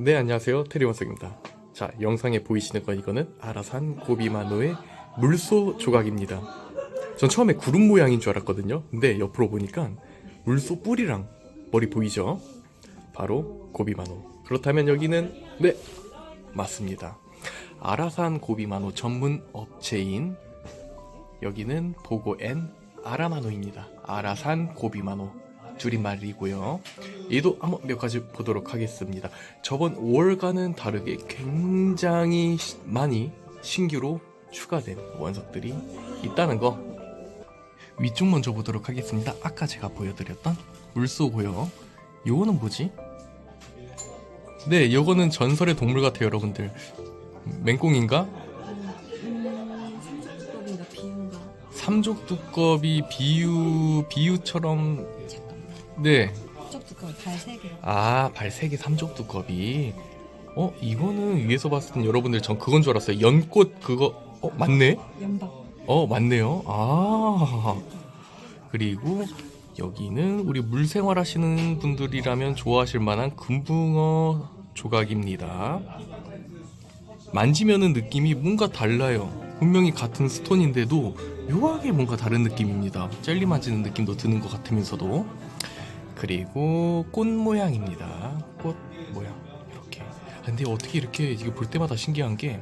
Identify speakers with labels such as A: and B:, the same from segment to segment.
A: 네 안녕하세요. 테리원석입니다. 자 영상에 보이시는 건 이거는 아라산 고비마노의 물소 조각입니다. 전 처음에 구름 모양인 줄 알았거든요. 근데 옆으로 보니까 물소 뿔이랑 머리 보이죠? 바로 고비마노. 그렇다면 여기는 네 맞습니다. 아라산 고비마노 전문 업체인 여기는 보고엔 아라마노입니다. 아라산 고비마노 줄임말이고요. 얘도 한번 몇 가지 보도록 하겠습니다. 저번 5월과는 다르게 굉장히 시- 많이 신규로 추가된 원석들이 있다는 거. 위쪽 먼저 보도록 하겠습니다. 아까 제가 보여드렸던 물소고요. 요거는 뭐지? 네, 요거는 전설의 동물 같아요, 여러분들. 맹꽁인가?
B: 음, 삼색두꺼비인가 비인가?
A: 삼족 두꺼비 비유 비유처럼. 네.
B: 쪽 두꺼비 발세 개.
A: 아, 발색이 삼족 두꺼비. 어, 이거는 위에서 봤을 땐 여러분들 전 그건 줄 알았어요. 연꽃 그거 어, 맞네?
B: 연박.
A: 어, 맞네요. 아. 그리고 여기는 우리 물 생활하시는 분들이라면 좋아하실 만한 금붕어 조각입니다. 만지면은 느낌이 뭔가 달라요. 분명히 같은 스톤인데도 묘하게 뭔가 다른 느낌입니다. 젤리 만지는 느낌도 드는 것 같으면서도. 그리고 꽃 모양입니다. 꽃 모양 이렇게. 아, 근데 어떻게 이렇게 이게 볼 때마다 신기한 게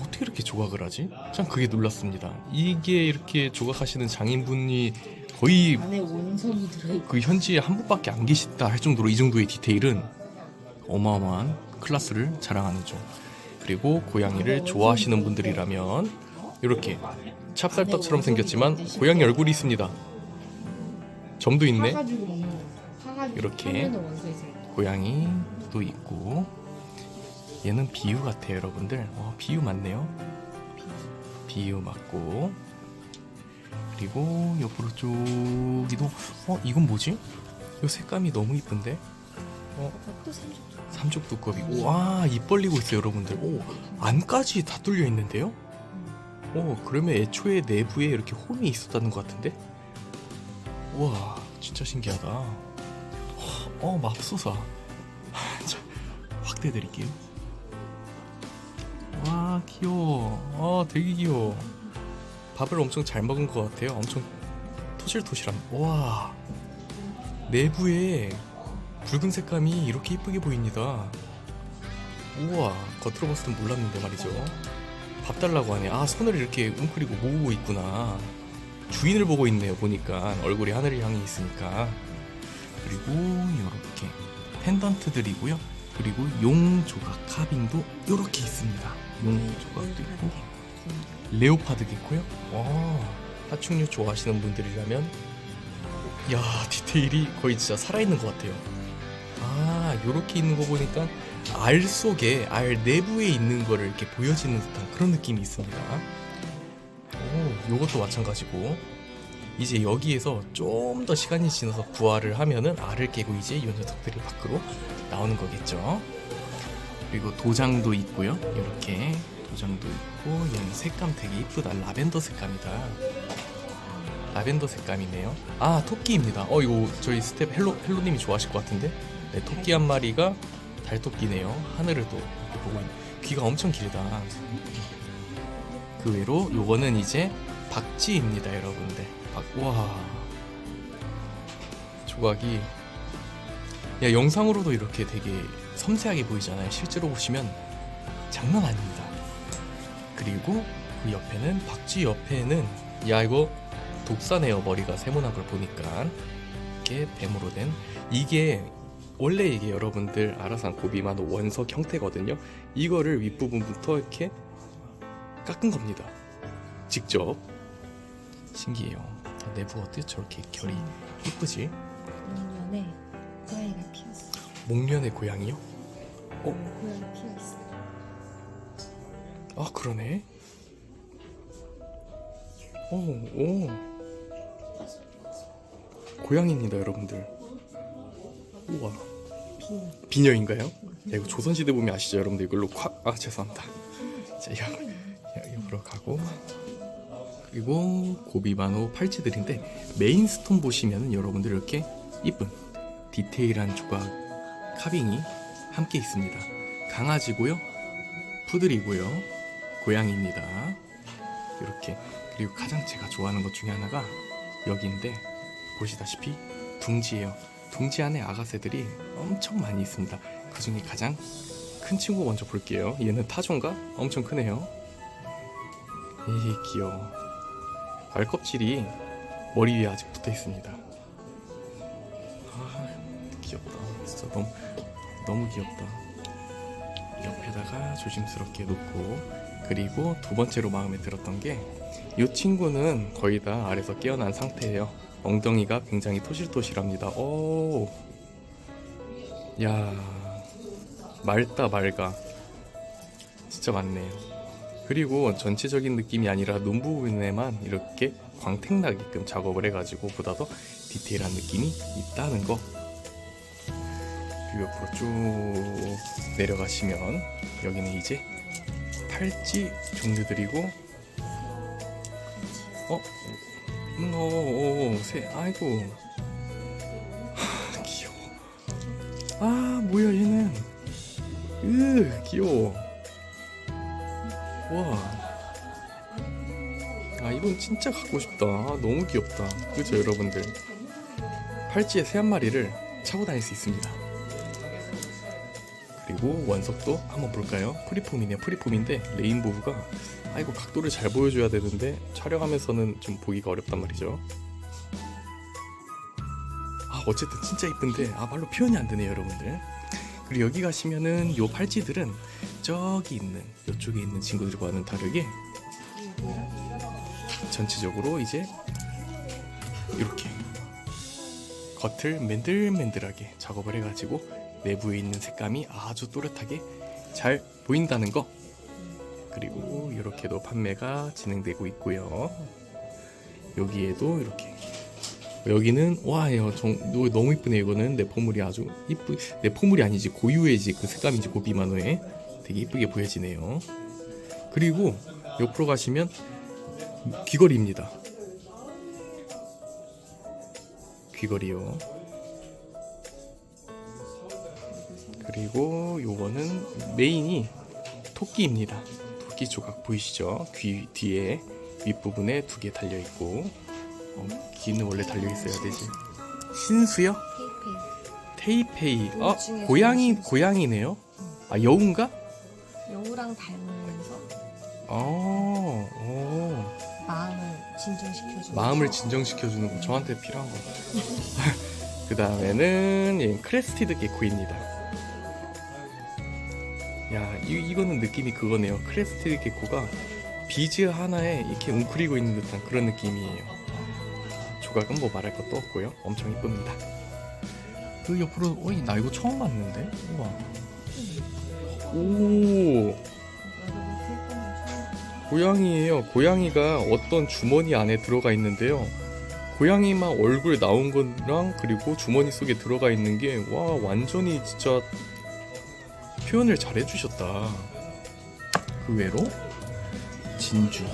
A: 어떻게 이렇게 조각을 하지? 참 그게 놀랐습니다. 이게 이렇게 조각하시는 장인분이 거의
B: 안에 원석이 들어있고.
A: 그 현지에 한 분밖에 안 계시다 할 정도로 이 정도의 디테일은 어마어마한 클래스를 자랑하는 중. 그리고 고양이를 좋아하시는 분들이라면 이렇게 찹쌀떡처럼 생겼지만 고양이 얼굴이 있습니다. 점도 있네.
B: 먹는 거.
A: 이렇게.
B: 있어요.
A: 고양이도 있고 얘는 비유 같아요 여러분들 어, 비유 맞네요 비유 맞고 그리고 옆으로 쪽이도 어 이건 뭐지? 이 색감이 너무 이쁜데
B: 그것도 삼색두꺼비.
A: 삼족 두꺼비 와입 벌리고 있어요 여러분들 오 안까지 다 뚫려 있는데요? 오 그러면 애초에 내부에 이렇게 홈이 있었다는 것 같은데? 우와 진짜 신기하다. 어 맙소사. 자, 확대 드릴게요. 와 귀여워. 아 되게 귀여워. 밥을 엄청 잘 먹은 것 같아요. 엄청 토실토실함. 와. 내부에 붉은 색감이 이렇게 이쁘게 보입니다. 우와 겉으로 봤을 땐 몰랐는데 말이죠. 밥 달라고 하네. 아 손을 이렇게 웅크리고 모으고 있구나 주인을 보고 있네요 보니까. 얼굴이 하늘을 향해 있으니까. 그리고 이렇게 펜던트들이고요. 그리고 용 조각 카빙도 이렇게 있습니다. 용 조각도 있고 레오파드도 있고요. 와 파충류 좋아하시는 분들이라면 야 디테일이 거의 진짜 살아있는 것 같아요. 아 요렇게 있는 거 보니까 알 속에 알 내부에 있는 거를 이렇게 보여지는 듯한 그런 느낌이 있습니다. 오 요것도 마찬가지고 이제 여기에서 좀 더 시간이 지나서 부활을 하면은 알을 깨고 이제 이 녀석들이 밖으로 나오는 거겠죠. 그리고 도장도 있고요. 이렇게 도장도 있고 얘는 색감 되게 이쁘다. 라벤더 색감이다. 라벤더 색감이네요. 아 토끼입니다. 어 이거 저희 스텝 헬로 헬로님이 좋아하실 것 같은데? 네 토끼 한 마리가 달토끼네요. 하늘을 또 보고 있는 귀가 엄청 길다. 그 외로 요거는 이제 박쥐입니다 여러분들. 박, 와. 조각이 야 영상으로도 이렇게 되게 섬세하게 보이잖아요. 실제로 보시면 장난 아닙니다. 그리고 그 옆에는 박쥐 옆에는 야 이거 독사네요 머리가 세모난 걸 보니까. 이렇게 뱀으로 된. 이게 원래 이게 여러분들 아라산 고비마노 원석 형태거든요. 이거를 윗부분부터 이렇게 깎은 겁니다. 직접 신기해요 아, 내부 어떻게 저렇게 결이 이쁘지
B: 작년에 고양이가 피었어.
A: 목련의 고양이요?
B: 어? 고양이 피었어.
A: 아 그러네 오, 오. 고양이입니다 여러분들 우와
B: 비.
A: 비녀인가요? 야, 이거 조선시대 보면 아시죠 여러분들 이걸로 콱... 아 죄송합니다 자 여, 여, 옆으로 가고 그리고 고비마노 팔찌들인데 메인 스톤 보시면 여러분들 이렇게 이쁜 디테일한 조각 카빙이 함께 있습니다. 강아지고요, 푸들이고요, 고양이입니다. 이렇게 그리고 가장 제가 좋아하는 것 중에 하나가 여기인데 보시다시피 둥지예요. 둥지 안에 아가새들이 엄청 많이 있습니다. 그 중에 가장 큰 친구 먼저 볼게요. 얘는 타조인가? 엄청 크네요. 이 귀여워. 알껍질이 머리 위에 아직 붙어 있습니다. 아, 귀엽다. 진짜 너무 너무 귀엽다. 옆에다가 조심스럽게 놓고 그리고 두 번째로 마음에 들었던 게 이 친구는 거의 다 알에서 깨어난 상태예요. 엉덩이가 굉장히 토실토실합니다. 오, 야, 맑다 맑아. 진짜 많네요. 그리고 전체적인 느낌이 아니라 눈 부분에만 이렇게 광택나게끔 작업을 해가지고 보다 더 디테일한 느낌이 있다는 거. 그리고 옆으로 쭉 내려가시면 여기는 이제 팔찌 종류들이고 어? 음, 어, 어, 어, 새, 아이고. 하, 귀여워. 아, 뭐야, 얘는. 으, 귀여워. 와. 아, 이건 진짜 갖고 싶다. 아, 너무 귀엽다. 그죠, 여러분들? 팔찌에 새 한 마리를 차고 다닐 수 있습니다. 그리고 원석도 한번 볼까요? 프리폼이네요. 프리폼인데 레인보우가 아 이거 각도를 잘 보여줘야 되는데 촬영하면서는 좀 보기가 어렵단 말이죠. 아 어쨌든 진짜 이쁜데 아 말로 표현이 안 되네요, 여러분들. 그리고 여기 가시면은 요 팔찌들은 저기 있는 이쪽에 있는 친구들과는 다르게 전체적으로 이제 이렇게 겉을 맨들맨들하게 작업을 해가지고 내부에 있는 색감이 아주 또렷하게 잘 보인다는 거. 그리고 이렇게도 판매가 진행되고 있고요. 여기에도 이렇게. 여기는 와 이거 너무 이쁘네 이거는. 내 포물이 아주 이쁘 내 포물이 아니지 고유의지 그 색감인지 고비만호에 되게 이쁘게 보여지네요 그리고 옆으로 가시면 귀걸이입니다 귀걸이요 그리고 요거는 메인이 토끼입니다. 토끼 조각 보이시죠? 귀 뒤에 윗부분에 두 개 달려 있고 어, 귀는 원래 달려 있어야 되지. 신수요?
B: 테이페이.
A: 테이페이.
B: 어그 중에
A: 고양이. 고양이네요. 아 여우인가?
B: 여우랑 닮으면서
A: 어, 어
B: 마음을 진정시켜주는
A: 마음을 진정시켜주는 거 저한테 필요한 것 같아요. 그 다음에는 예, 크레스티드 게코입니다. 야, 이, 이거는 느낌이 그거네요. 크레스티드 게코가 비즈 하나에 이렇게 웅크리고 있는 듯한 그런 느낌이에요. 조각은 뭐 말할 것도 없고요. 엄청 이쁩니다. 그 옆으로, 어이, 나 이거 처음 봤는데? 우와. 오, 고양이에요. 고양이가 어떤 주머니 안에 들어가 있는데요. 고양이만 얼굴 나온 거랑 그리고 주머니 속에 들어가 있는 게 와 완전히 진짜 표현을 잘 해주셨다. 그 외로 진주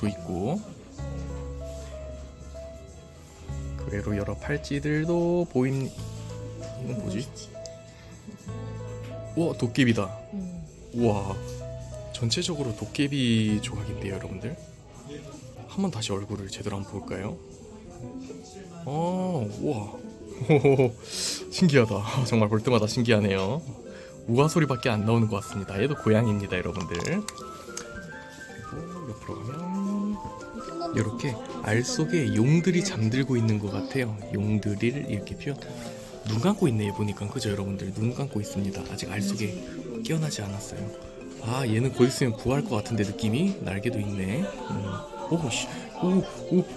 A: 도 있고 그 외로 여러 팔찌들도 보인 이건 뭐지? 우와 도깨비다.
B: 음.
A: 우와 전체적으로 도깨비 조각인데요 여러분들. 한번 다시 얼굴을 제대로 한번 볼까요? 어 우와. 호호호, 신기하다. 정말 볼 때마다 신기하네요. 우아 소리밖에 안 나오는 것 같습니다. 얘도 고양이입니다 여러분들. 그리고 옆으로 가면 이렇게 알 속에 용들이 잠들고 있는 것 같아요. 용들이를 이렇게 표현 눈 감고 있네요 보니까. 그죠 여러분들? 눈 감고 있습니다. 아직 알 속에 깨어나지 않았어요. 아 얘는 곧 있으면 구할 것 같은데 느낌이? 날개도 있네. 음. 오오오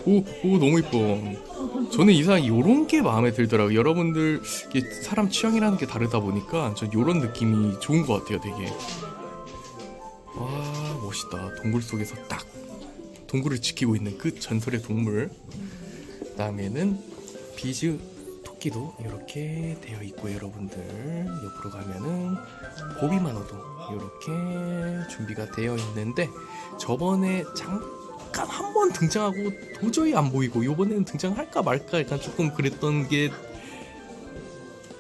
A: 오 오 너무 이뻐. 저는 이상 요런 게 마음에 들더라고요. 여러분들 이게 사람 취향이라는 게 다르다 보니까 저 요런 느낌이 좋은 것 같아요 되게. 와 멋있다. 동굴 속에서 딱 동굴을 지키고 있는 그 전설의 동물. 그 다음에는 비즈 토끼도 이렇게 되어 있고 여러분들 옆으로 가면은 고비만어도 이렇게 준비가 되어 있는데 저번에 잠깐 한 번 등장하고 도저히 안 보이고 이번에는 등장할까 말까 약간 조금 그랬던 게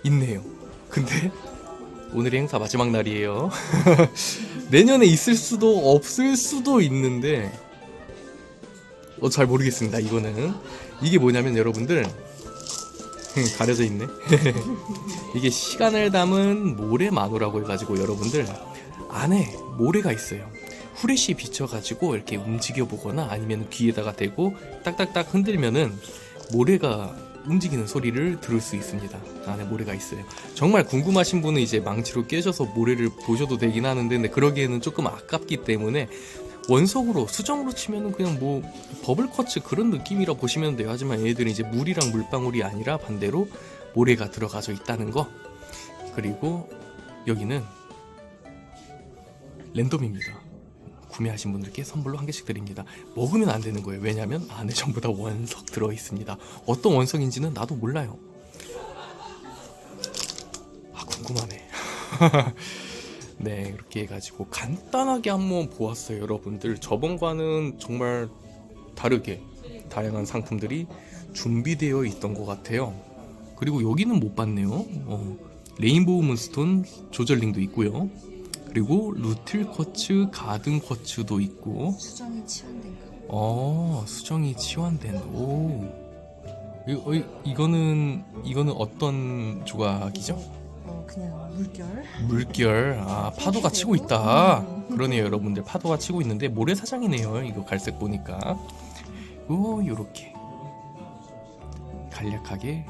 A: 있네요. 근데 오늘이 행사 마지막 날이에요. 내년에 있을 수도 없을 수도 있는데 어, 잘 모르겠습니다. 이거는 이게 뭐냐면 여러분들 가려져 있네. 이게 시간을 담은 모래 마노라고 해가지고 여러분들 안에 모래가 있어요. 후레쉬 비춰가지고 이렇게 움직여 보거나 아니면 귀에다가 대고 딱딱딱 흔들면은 모래가 움직이는 소리를 들을 수 있습니다. 안에 모래가 있어요. 정말 궁금하신 분은 이제 망치로 깨져서 모래를 보셔도 되긴 하는데 근데 그러기에는 조금 아깝기 때문에 원석으로 수정으로 치면은 그냥 뭐 버블 커츠 그런 느낌이라 보시면 돼요. 하지만 얘들은 이제 물이랑 물방울이 아니라 반대로 모래가 들어가져 있다는 거. 그리고 여기는 랜덤입니다. 구매하신 분들께 선물로 한 개씩 드립니다. 먹으면 안 되는 거예요. 왜냐하면 안에 전부 다 원석 들어 있습니다. 어떤 원석인지는 나도 몰라요. 아 궁금하네. 네 이렇게 해가지고 간단하게 한번 보았어요, 여러분들. 저번과는 정말 다르게 다양한 상품들이 준비되어 있던 것 같아요. 그리고 여기는 못 봤네요. 어, 레인보우 문스톤 조절링도 있고요. 그리고 루틸 쿼츠, 가든 쿼츠도 있고,
B: 수정이 치환된 거.
A: 어 수정이 치환된 오. 이거 이, 이거는 이거는 어떤 조각이죠?
B: 어 그냥 물결.
A: 물결. 아 파도가 치고 있다. 그러네요, 여러분들 파도가 치고 있는데 모래사장이네요. 이거 갈색 보니까. 오 요렇게 간략하게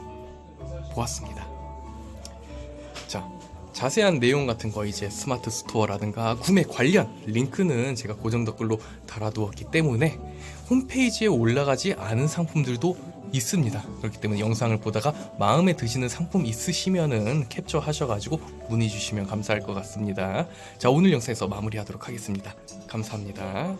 A: 보았습니다. 자, 자세한 내용 같은 거 이제 스마트 스토어라든가 구매 관련 링크는 제가 고정 댓글로 달아두었기 때문에 홈페이지에 올라가지 않은 상품들도 있습니다. 그렇기 때문에 영상을 보다가 마음에 드시는 상품 있으시면은 캡처 하셔가지고 문의 주시면 감사할 것 같습니다. 자, 오늘 영상에서 마무리하도록 하겠습니다. 감사합니다.